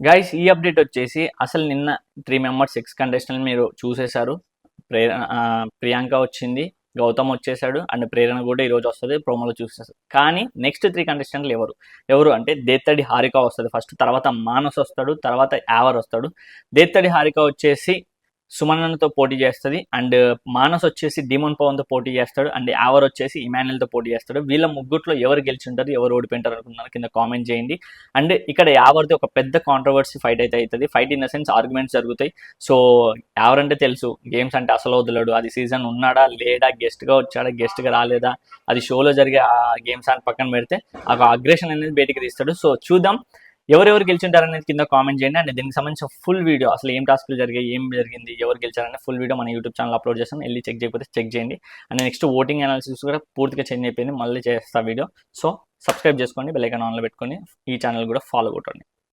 Guys ఈ update వచ్చేసి అసలు నిన్న త్రీ మెంబర్స్ సిక్స్ కంటెస్టెంట్ మీరు చూసేశారు. ప్రేరణ ప్రియాంక వచ్చింది గౌతమ్ వచ్చేసాడు అండ్ ప్రేరణ కూడా ఈరోజు వస్తుంది ప్రోమోలో చూసేస్తారు కానీ నెక్స్ట్ త్రీ కంటెస్టెంట్లు ఎవరు? ఎవరు అంటే దేత్తడి హారిక వస్తుంది. ఫస్ట్ తర్వాత మానస్ వస్తాడు తర్వాత యావర్ వస్తాడు. దేత్తడి హారిక వచ్చేసి సుమనన్తో పోటీ చేస్తుంది. అండ్ మానస్ వచ్చేసి డిమోన్ పవన్తో పోటీ చేస్తాడు. అండ్ ఆవర్ వచ్చేసి ఇమాన్యుల్తో పోటీ చేస్తాడు. వీళ్ళ ముగ్గుట్లో ఎవరు గెలిచింటారు ఎవరు ఓడిపోయింటారు అనుకున్నారు కింద కామెంట్ చేయండి. అండ్ ఇక్కడ యావర్ది ఒక పెద్ద కాంట్రవర్సీ ఫైట్ అయితే అవుతుంది. Fight in the sense arguments జరుగుతాయి. సో యావర్ అంటే తెలుసు. గేమ్స్ అంటే అసలు వదలడు. అది సీజన్ ఉన్నాడా లేడా గెస్ట్గా వచ్చాడా గెస్ట్గా రాలేదా? అది షోలో జరిగే ఆ గేమ్స్ అని పక్కన పెడితే ఆ అగ్రెషన్ అనేది బయటికి తీస్తాడు. సో చూద్దాం. ఎవరెవరు గెలిచింటారు అనేది కింద కామెంట్ చేయండి. అండ్ దీనికి సంబంధించిన ఫుల్ వీడియో అసలు ఏం టాస్క్లు జరిగాయి ఏం జరిగింది ఎవరు గెలిచారనే ఫుల్ వీడియో మన యూట్యూబ్ ఛానల్ అప్లోడ్ చేస్తాను వెళ్ళి చెక్ చేయకపోతే చెక్ చేయండి. అండ్ నెక్స్ట్ ఓటింగ్ అనాలిసిస్ కూడా పూర్తిగా చేంజ్ అయిపోయింది. మళ్ళీ చేస్తా వీడియో సో సబ్స్క్రైబ్ చేసుకోండి బెల్ ఆన్లో పెట్టుకొని ఈ ఛానల్ కూడా ఫాలో కొట్టండి.